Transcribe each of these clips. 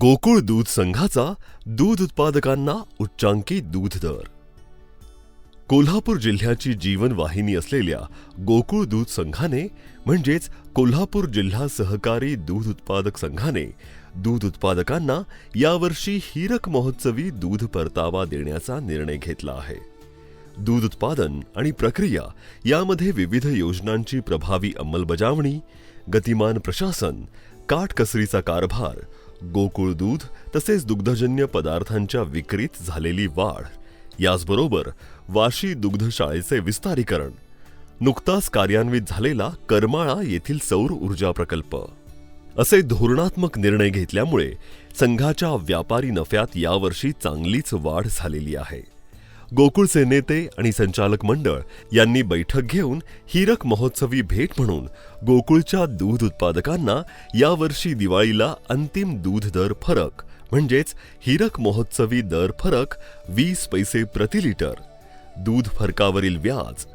गोकुळ दूध संघाचा दूध उत्पादकांना उच्चांकी दूध दर. कोल्हापूर जिल्ह्याची जीवनवाहिनी असलेल्या गोकुळ दूध संघाने म्हणजेच कोल्हापूर जिल्हा सहकारी दूध उत्पादक संघाने दूध उत्पादकांना यावर्षी हीरक महोत्सवी दूध परतावा देण्याचा निर्णय घेतला आहे. दूध उत्पादन आणि प्रक्रिया यामध्ये विविध योजनांची प्रभावी अंमलबजावणी गतिमान प्रशासन काटकसरीचा कारभार गोकुळ दूध तसेच दुग्धजन्य पदार्थांच्या विक्रीत झालेली वाढ याचबरोबर वाशी दुग्धशाळेचे विस्तारीकरण नुकताच कार्यान्वित झालेला करमाळा येथील सौर ऊर्जा प्रकल्प. असे धोरणात्मक निर्णय घेतल्यामुळे संघाच्या व्यापारी नफ्यात यावर्षी चांगलीच वाढ झालेली आहे. गोकुळचे नेते आणि संचालक मंडळ यांनी बैठक घेऊन हिरक महोत्सवी भेट म्हणून गोकुळच्या दूध उत्पादकांना यावर्षी दिवाळीला अंतिम दूध दर फरक म्हणजेच हिरक महोत्सवी दर फरक वीस पैसे प्रति लिटर. दूध फरकावरील व्याज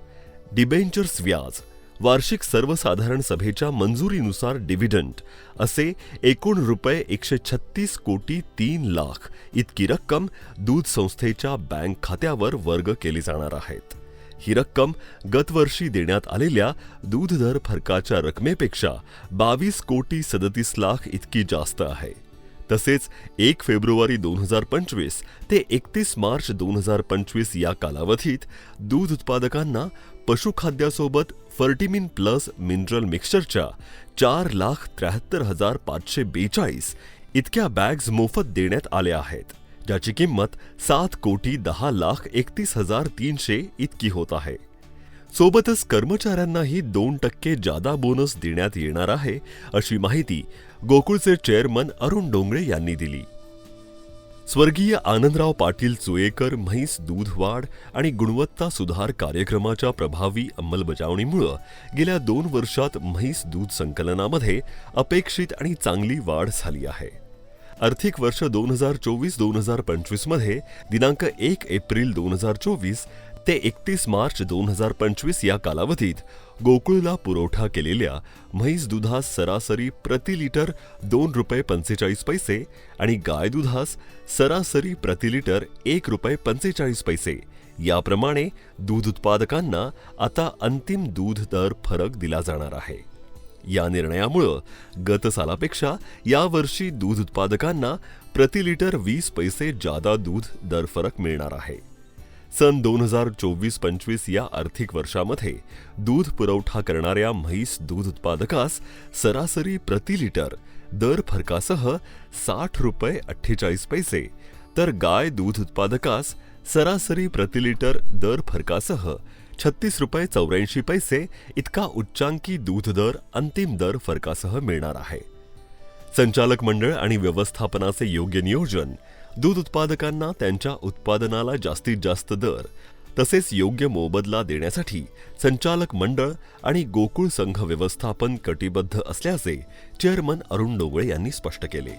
डिबेंचर्स व्याज वार्षिक सर्वसाधारण सभेच्या मंजुरीनुसार डिव्हिडंट असे एकूण रुपये एकशे छत्तीस कोटी तीन लाख इतकी रक्कम दूध संस्थेच्या बँक खात्यावर वर्ग केली जाणार आहेत. ही रक्कम गतवर्षी देण्यात आलेल्या दूध दर फरकाच्या रकमेपेक्षा बावीस कोटी सदतीस लाख इतकी जास्त आहे. तसेच एक फेब्रुवारी दोन हजार पंचवीस ते एकतीस मार्च दोन हजार पंचवीस या कालावधीत दूध उत्पादकांना पशुखाद्यासोबत फर्टिमिन प्लस मिनरल मिक्सरच्या चार लाख त्र्याहत्तर हजार पाचशे बेचाळीस इतक्या बॅग्स मोफत देण्यात आल्या आहेत ज्याची किंमत सात कोटी दहा लाख एकतीस हजार तीनशे इतकी होत आहे. सोबतच कर्मचाऱ्यांनाही दोन टक्के जादा बोनस देण्यात येणार आहे अशी माहिती गोकुळचे चेअरमन अरुण डोंगळे यांनी दिली. स्वर्गीय आनंदराव पाटील चुएकर म्हैस दूध वाढ आणि गुणवत्ता सुधार कार्यक्रमाच्या प्रभावी अंमलबजावणीमुळं गेल्या दोन वर्षात म्हैस दूध संकलनामध्ये अपेक्षित आणि चांगली वाढ झाली आहे. आर्थिक वर्ष दोन हजार चोवीस दोन हजार पंचवीसमध्ये दिनांक एक एप्रिल दोन हजार चोवीस ते एकतीस मार्च दोन हजार पंचवीस या कालावधीत गोकुळला पुरवठा केलेल्या म्हैस दुधास सरासरी प्रति लिटर दोन रुपये पंचेचाळीस पैसे आणि गाय दुधास सरासरी प्रति लिटर एक रुपये पंचेचाळीस पैसे. याप्रमाणे दूध उत्पादकांना आता अंतिम दूध दर फरक दिला जाणार आहे. या निर्णयामुळं गत सालापेक्षा यावर्षी दूध उत्पादकांना प्रति लिटर वीस पैसे जादा दूध दर फरक मिळणार आहे. सन दोन हजार चोवीस पंचवीस या आर्थिक वर्षामध्ये दूध पुरवठा करणाऱ्या म्हैस दूध उत्पादकास सरासरी प्रति लिटर दर फरकासह साठ रुपये अठ्ठेचाळीस पैसे तर गाय दूध उत्पादकास सरासरी प्रति लिटर दर फरकासह छत्तीस रुपये चौऱ्याऐंशी पैसे इतका उच्चांकी दूध दर अंतिम दर फरकासह मिळणार आहे. संचालक मंडळ आणि व्यवस्थापनाचे योग्य नियोजन दूध उत्पादकांना त्यांच्या उत्पादनाला जास्तीत जास्त दर तसेच योग्य मोबदला देण्यासाठी संचालक मंडळ आणि गोकुळ संघ व्यवस्थापन कटिबद्ध असल्याचे चेअरमन अरुण डोंगळे यांनी स्पष्ट केले.